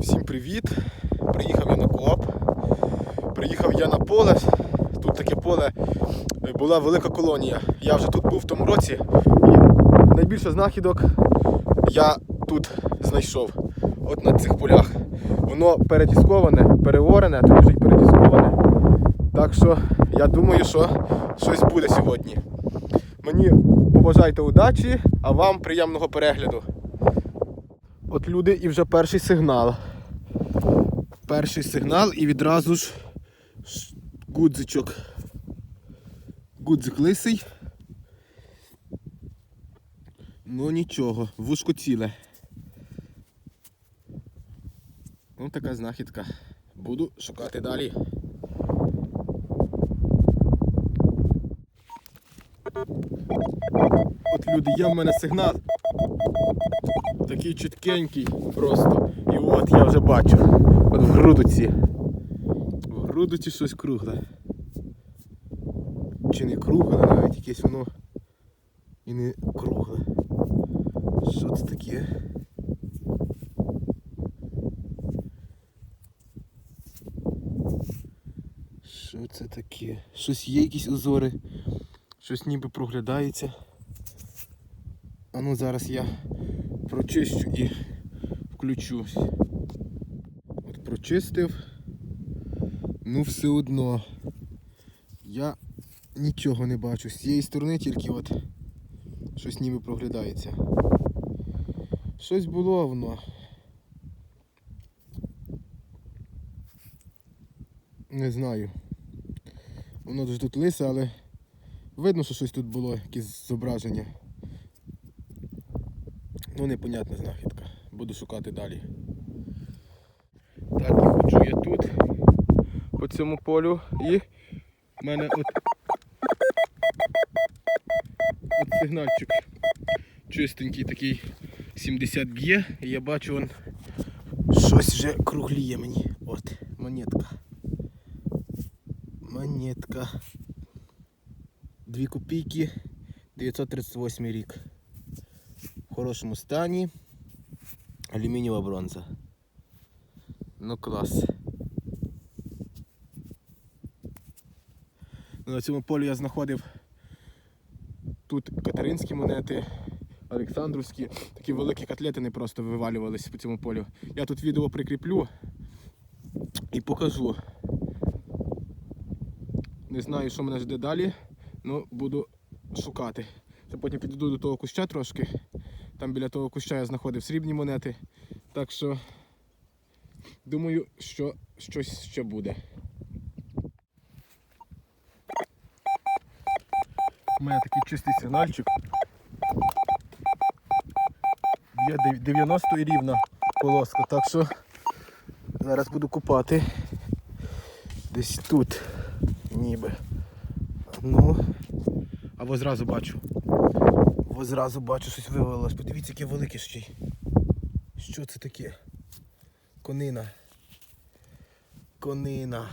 Всім привіт! Приїхав я на кооп. Приїхав я на поле. Тут таке поле е, була велика колонія. Я вже тут був в тому році. І найбільше знахідок я тут знайшов. От на цих полях. Воно передісковане, переорене, тут лежить передісковане. Так що я думаю, що щось буде сьогодні. Мені побажайте удачі, а вам приємного перегляду. От люди і вже перший сигнал. Перший сигнал і відразу ж гудзичок. Гудзик лисий. Ну нічого, вушко ціле. Ну така знахідка. Буду шукати далі. От люди, є в мене сигнал. Такий чіткенький просто. І от я вже бачу. От в грудоці. В грудоці щось кругле. Чи не кругле, навіть якесь воно і не кругле. Що це таке? Що це таке? Щось є якісь узори, щось ніби проглядається. А ну зараз я прочищу і включусь. От прочистив. Ну все одно. Я нічого не бачу. З цієї сторони тільки от щось ніби проглядається. Щось було воно. Не знаю. Воно ж тут лисе, але видно, що щось тут було, якісь зображення. Ну, непонятна знахідка. Буду шукати далі. Так, і ходжу я тут, по цьому полю, і в мене от, от сигнальчик чистенький такий 70 б'є, і я бачу он щось вже кругліє мені. От, монетка. Монетка. Дві копійки, 938 рік хорошому стані. Алюмінієва бронза. Ну клас. Ну, На цьому полі я знаходив тут катеринські монети, Олександрівські, такі великі котлетини просто вивалювалися по цьому полю. Я тут відео прикріплю і покажу. Не знаю, що мене жде далі, але буду шукати. Це потім підійду до того куща трошки. Там біля того куща я знаходив срібні монети. Так що думаю, що щось ще буде. У мене такий чистий сигнальчик. Є 90 і рівна полоска, так що зараз буду купати. Десь тут ніби. Ну, або зразу бачу. Ось зразу бачу, щось вивалилось. Подивіться, яке велике ще. Що це таке? Конина. Конина.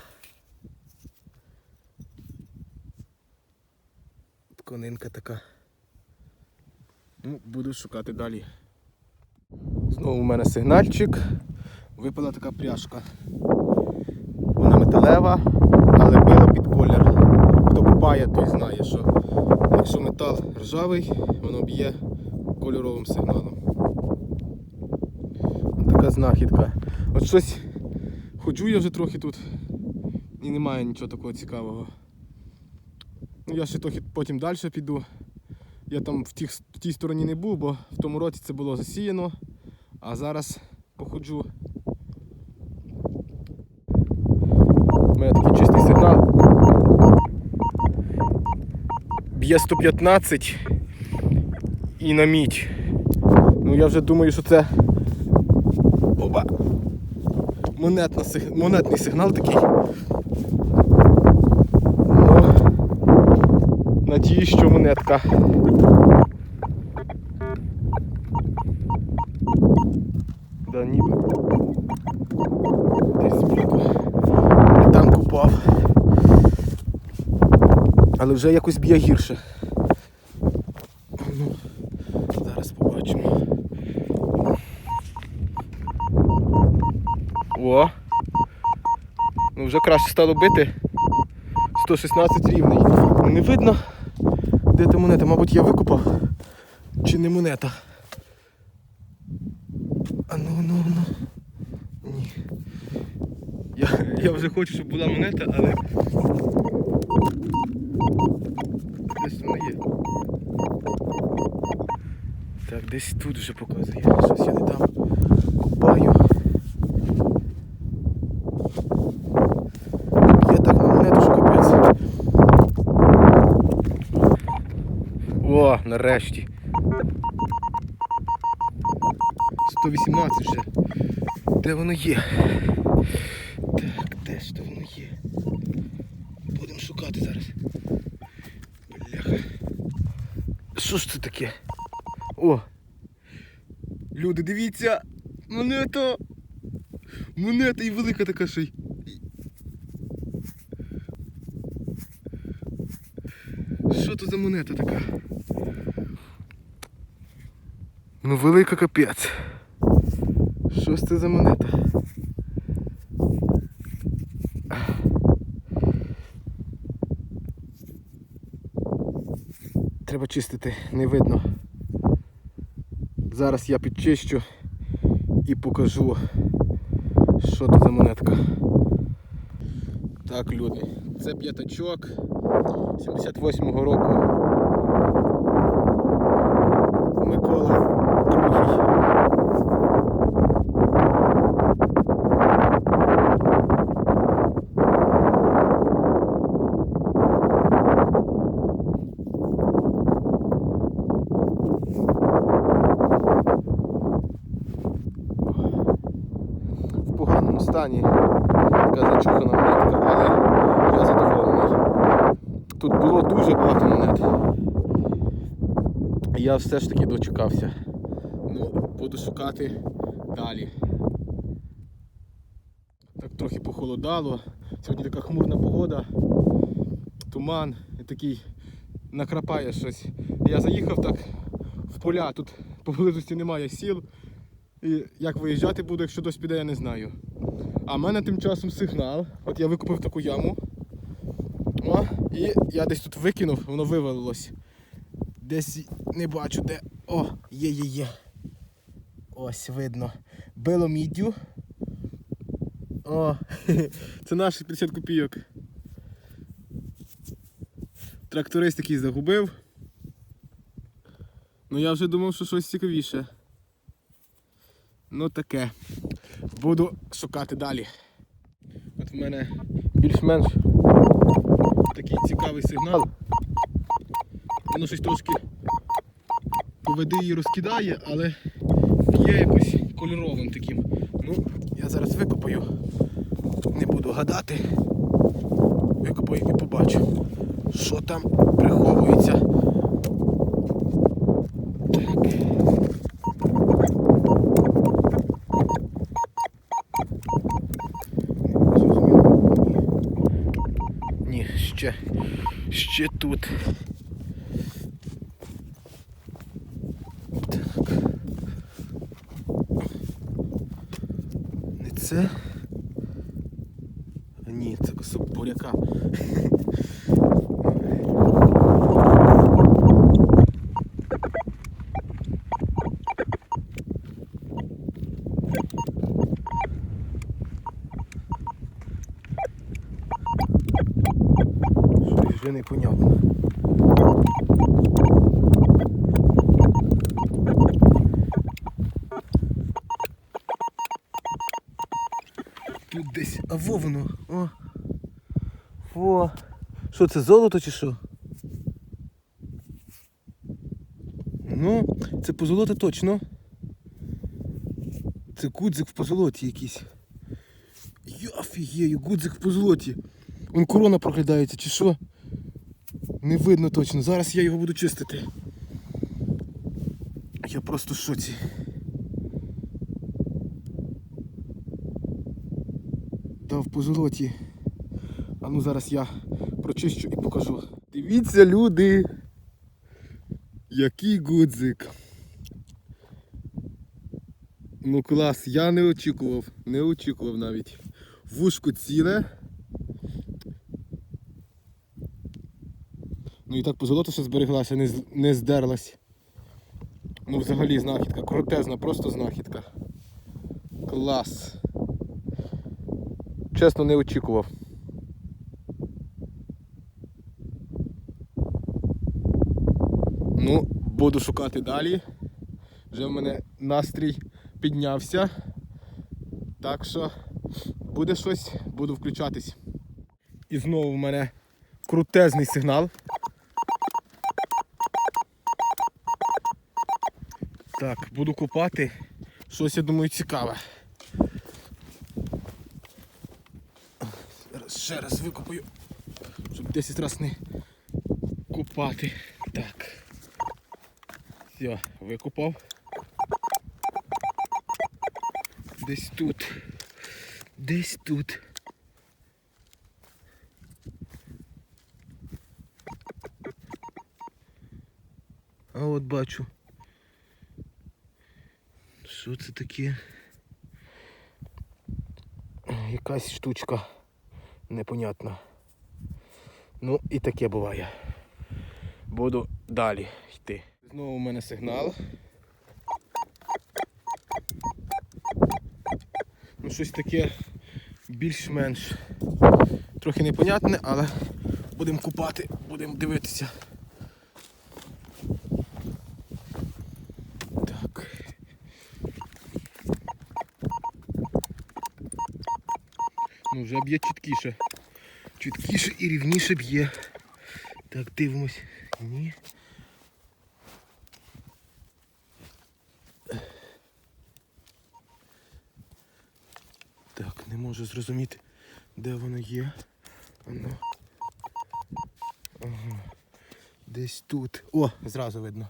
Конинка така. Ну, буду шукати далі. Знову у мене сигнальчик. Випала така пряжка. Вона металева, але била під колір. Хто купає, той знає, що метал ржавий, воно б'є кольоровим сигналом. Така знахідка. От щось ходжу я вже трохи тут і немає нічого такого цікавого. Ну, я ще трохи потім далі піду. Я там в, тих, в тій стороні не був, бо в тому році це було засіяно, а зараз походжу. У Б'є 115 і на мідь. Ну я вже думаю, що це Оба. Монетна, монетний сигнал такий. Ну, надіюсь, що монетка. Але вже якось б'є гірше. Ну, зараз побачимо. О. Ну вже краще стало бити. 116 рівний. Ну, Не видно, де та монета. Мабуть, я викупав. Чи не монета? А ну ну ну. Ні. Я, я вже хочу, щоб була монета, але. Так, десь тут вже показує. Щось я не там купаю. Я так на монету, що капець. О, нарешті. 118 вже. Де воно є? Так, де ж то воно є? Будемо шукати зараз. Бляха. Що ж це таке? О! Люди, дивіться! Монета! Монета і велика така ще й. Що то за монета така? Ну велика капець. Що ж це за монета? Треба чистити, не видно. Зараз я підчищу і покажу, що це за монетка. Так, люди, це п'ятачок 78-го року. Микола другий. В поганому стані. Така зачухана монетка, але я задоволений. Тут було дуже багато монет. Я все ж таки дочекався. Ну, буду шукати далі. Так трохи похолодало. Сьогодні така хмурна погода, туман і такий накрапає щось. Я заїхав так в поля, тут поблизості немає сіл. І як виїжджати буду, якщо дощ піде, я не знаю. А в мене тим часом сигнал. От я викупив таку яму. О, і я десь тут викинув, воно вивалилось. Десь не бачу де. О, є, є, є. Ось видно. Било міддю. О, це наші 50 копійок. Тракторист який загубив. Ну я вже думав, що щось цікавіше. Ну таке. Буду шукати далі. От в мене більш-менш такий цікавий сигнал. Воно щось трошки по води її розкидає, але є якось кольоровим таким. Ну, я зараз викопаю. Не буду гадати. Викопаю і побачу, що там приховується. Так. Ні, ще, ще тут. Так. Не це. А Ні, це кусок буряка. Щось вже непонятно. Тут десь. А во воно. О. Во. Що це золото чи що? Ну, це позолота точно. Це гудзик в позолоті якийсь. Я офігею, гудзик в позолоті. Вон корона проглядається, чи що? Не видно точно. Зараз я його буду чистити. Я просто в шоці. Та в позолоті. А ну зараз я прочищу і покажу. Дивіться, люди! Який гудзик. Ну клас, я не очікував, не очікував навіть. Вушко ціле. Ну і так позолота ще збереглася, не, не здерлась. Ну взагалі знахідка, крутезна, просто знахідка. Клас. Чесно, не очікував. Ну, буду шукати далі. Вже в мене настрій піднявся. Так що буде щось, буду включатись. І знову в мене крутезний сигнал. Так, буду купати. Щось, я думаю, цікаве. Зараз ще раз викопаю, щоб 10 разів не купати. Так. Все, викопав. Десь тут. Десь тут. А от бачу. Що це таке? Якась штучка непонятна. Ну і таке буває. Буду далі йти. Знову у мене сигнал. Ну щось таке більш-менш трохи непонятне, але будемо купати, будемо дивитися. Так. Ну вже б'є чіткіше. Чіткіше і рівніше б'є. Так, дивимось. Ні. Так, не можу зрозуміти, де воно є. Воно. Ага. Десь тут. О, зразу видно.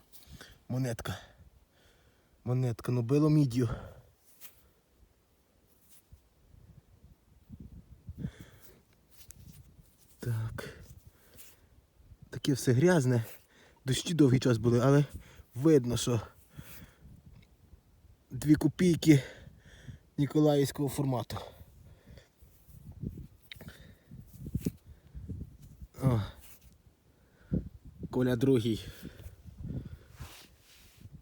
Монетка. Монетка, ну било мідію. Так. Таке все грязне. Дощі довгий час були, але видно, що дві копійки Ніколаївського формату. О. Коля другий.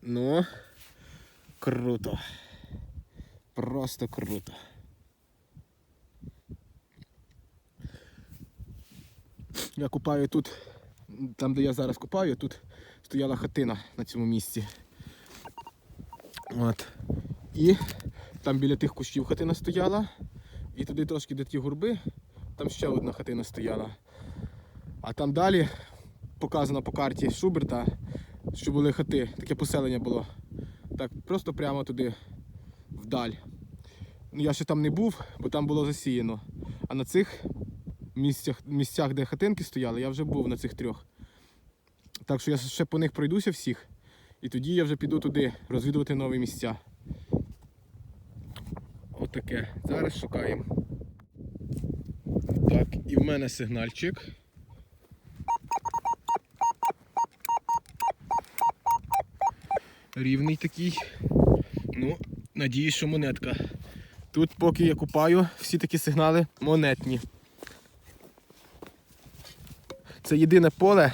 Ну, круто. Просто круто. Я купаю тут, там де я зараз купаю, тут стояла хатина на цьому місці. От. І там біля тих кущів хатина стояла. І туди трошки де ті гурби, там ще одна хатина стояла. А там далі показано по карті Шуберта, що були хати, таке поселення було. Так, просто прямо туди вдаль. Ну, я ще там не був, бо там було засіяно. А на цих місцях, місцях, де хатинки стояли, я вже був на цих трьох. Так що я ще по них пройдуся всіх. І тоді я вже піду туди розвідувати нові місця. Отаке. Зараз шукаємо. Так, і в мене сигнальчик. Рівний такий. Ну, надіюсь, що монетка. Тут, поки я купаю, всі такі сигнали монетні. Це єдине поле,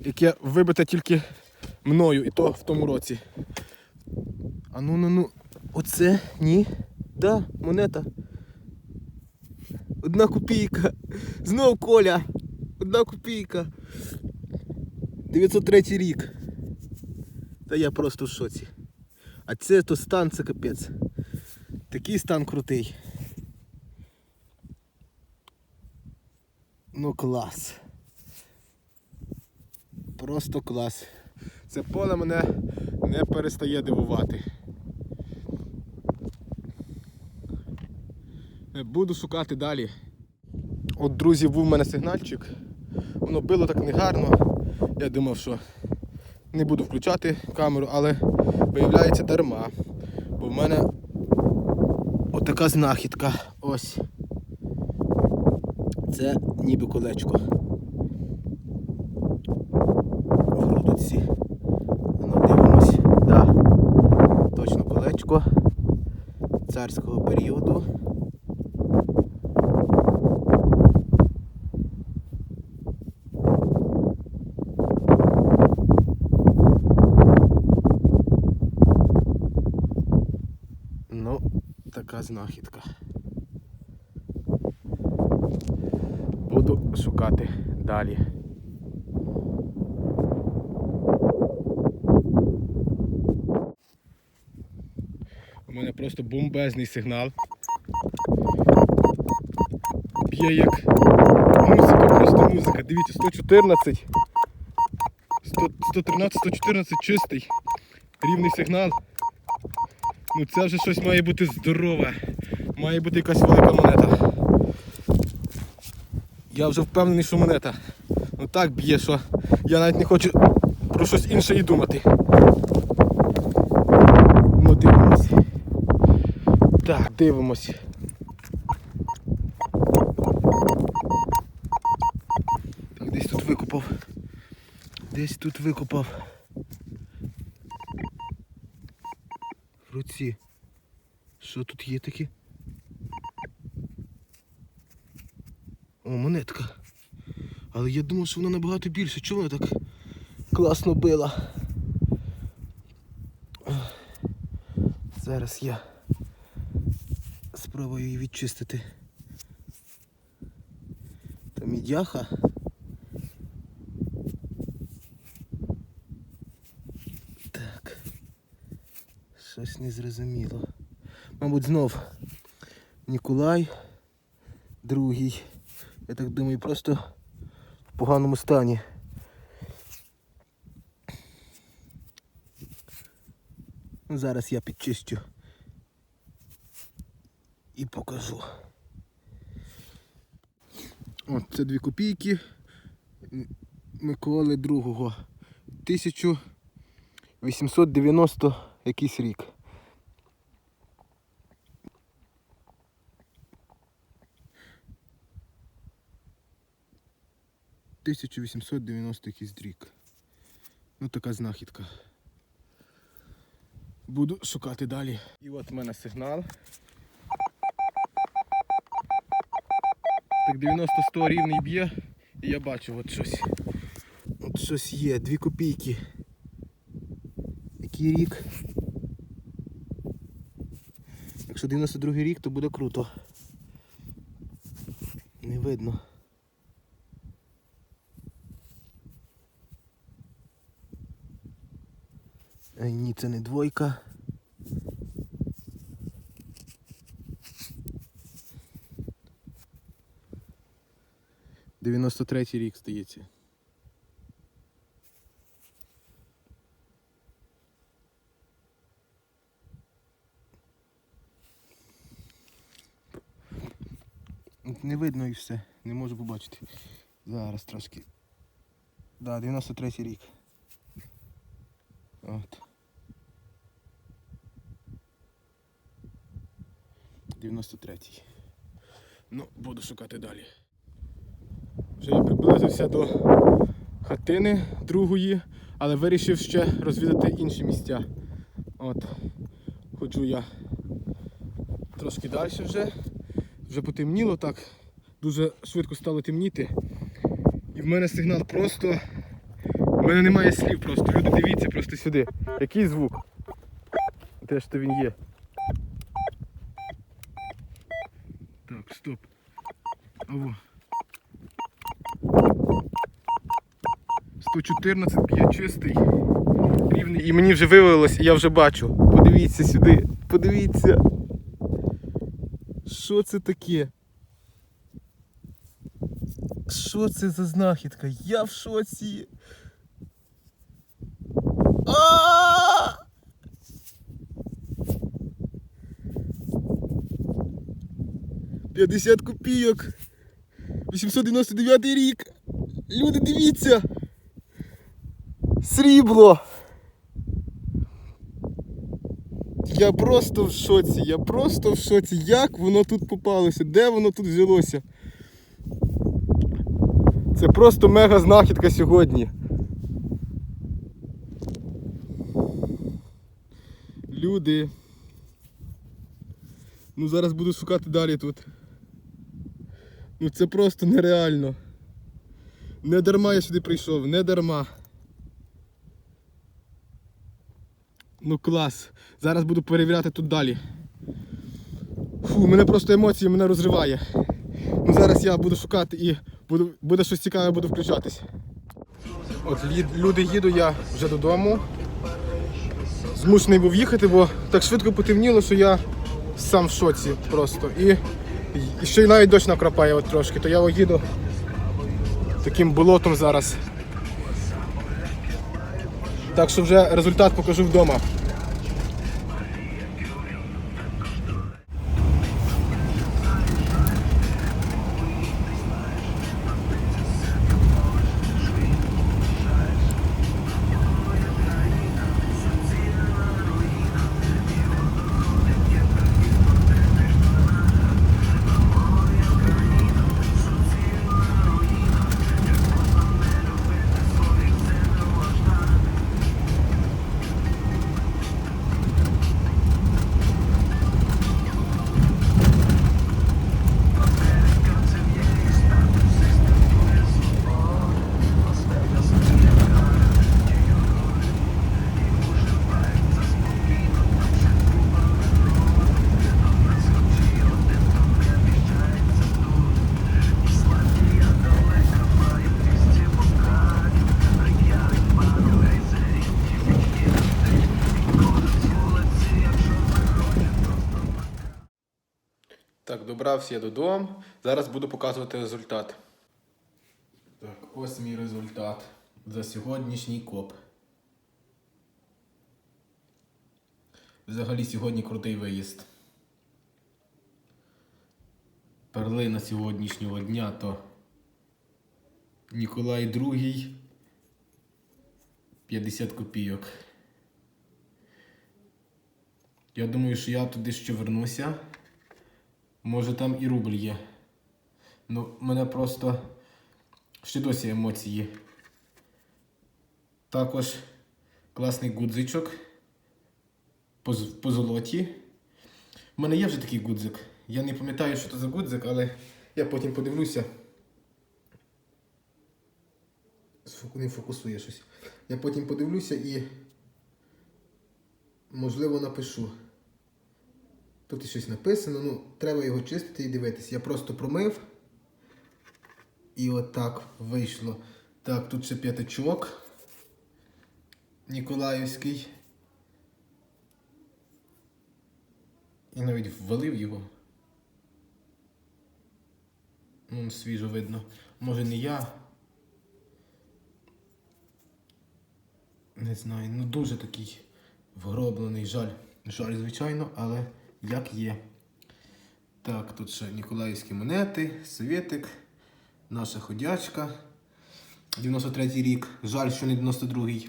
яке вибите тільки мною, і то в тому році. А ну ну ну, оце ні. Да, монета. Одна копійка. Знов Коля. Одна копійка. 903 рік. Та я просто в шоці. А це то стан, це капець. Такий стан крутий. Ну клас. Просто клас. Це поле мене не перестає дивувати. Е, Буду шукати далі. От, друзі, був в мене сигнальчик. Воно било так негарно. Я думав, що не буду включати камеру, але виявляється дарма. Бо в мене отака знахідка. Ось. Це ніби колечко. Царського періоду. Ну, така знахідка. Буду шукати далі. Мене просто бомбезний сигнал. Б'є як музика, просто музика. Дивіться, 114. 100, 113, 114 чистий. Рівний сигнал. Ну це вже щось має бути здорове. Має бути якась велика монета. Я вже впевнений, що монета. Ну так б'є, що я навіть не хочу про щось інше і думати. Ну дивимось. Так, дивимось. Так, десь тут викопав. Десь тут викопав. В руці. Що тут є таке? О, монетка. Але я думав, що вона набагато більше. Чому вона так класно била? Зараз я спробую її відчистити. Та мідяха. Так. Щось незрозуміло. Мабуть, знов Ніколай другий. Я так думаю, просто в поганому стані. Ну, Зараз я підчистю і покажу. От, це дві копійки Миколи другого. 1890 якийсь рік. Тисячу вісімсот дев'яносто якийсь рік. Ну така знахідка. Буду шукати далі. І от в мене сигнал. Так 90-100 рівний б'є. І я бачу от щось. От щось є, дві копійки. Який рік? Якщо 92 рік, то буде круто. Не видно. Ей, ні, це не двойка. Дев'яносто третій рік здається. От Не видно і все, не можу побачити. Зараз трошки. Да, 93 рік. От. 93-й. Ну, буду шукати далі. Вже я приблизився до хатини другої, але вирішив ще розвідати інші місця. От. Ходжу я трошки далі вже. Вже потемніло так. Дуже швидко стало темніти. І в мене сигнал просто. У мене немає слів просто. Люди дивіться просто сюди. Який звук? Ж то він є? Так, стоп. Аво. 114 б'є чистий. Рівний. І мені вже виявилось, і я вже бачу. Подивіться сюди. Подивіться. Що це таке? Що це за знахідка? Я в шоці. А! П'ятдесят копійок. 899 рік. Люди, дивіться. Срібло. Я просто в шоці, я просто в шоці. Як воно тут попалося? Де воно тут взялося? Це просто мега знахідка сьогодні. Люди. Ну зараз буду шукати далі тут. Ну це просто нереально. Не дарма я сюди прийшов, не дарма. Ну клас. Зараз буду перевіряти тут далі. Фу, мене просто емоції мене розриває. Ну зараз я буду шукати і буду, буде щось цікаве, буду включатись. От люди їду, я вже додому. Змушений був їхати, бо так швидко потемніло, що я сам в шоці просто. І, і ще й навіть дощ накрапає от трошки, то я їду таким болотом зараз. Так що вже результат покажу вдома. Так, я додому. Зараз буду показувати результат. Так, ось мій результат за сьогоднішній коп. Взагалі сьогодні крутий виїзд. Перлина сьогоднішнього дня то Ніколай II 50 копійок. Я думаю, що я туди ще вернуся. Може там і рубль є. Ну, мене просто ще досі емоції. Також класний гудзичок по, золоті. У мене є вже такий гудзик. Я не пам'ятаю, що це за гудзик, але я потім подивлюся. Не фокусує щось. Я потім подивлюся і можливо напишу. Тут щось написано, ну, треба його чистити і дивитися. Я просто промив. І отак вийшло. Так, тут ще п'ятачок. Ніколаївський. І навіть ввалив його. Ну, свіжо видно. Може не я. Не знаю, ну дуже такий вгроблений, жаль. Жаль, звичайно, але як є. Так, тут ще Ніколаївські монети, Світик, наша ходячка. 93-й рік. Жаль, що не 92-й.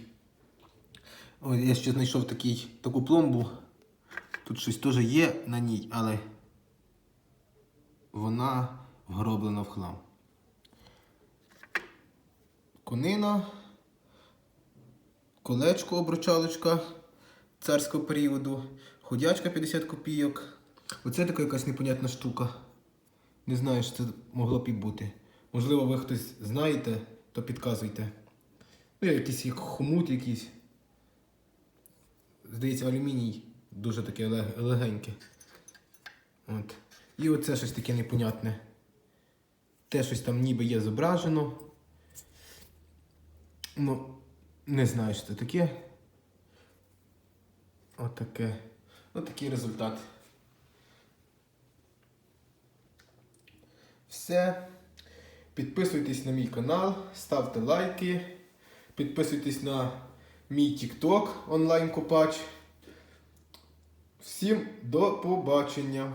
Ой, я ще знайшов такий, таку пломбу. Тут щось теж є на ній, але вона вгроблена в хлам. Конина колечко обручалочка царського періоду, ходячка 50 копійок. Оце така якась непонятна штука. Не знаю, що це могло б і бути. Можливо, ви хтось знаєте, то підказуйте. Ну, якийсь як хомут якийсь. Здається, алюміній дуже таке легеньке. От. І оце щось таке непонятне. Те щось там ніби є зображено. Ну, не знаю, що це таке. Отаке. Отакий результат. Все. Підписуйтесь на мій канал, ставте лайки, підписуйтесь на мій TikTok онлайн-копач. Всім до побачення!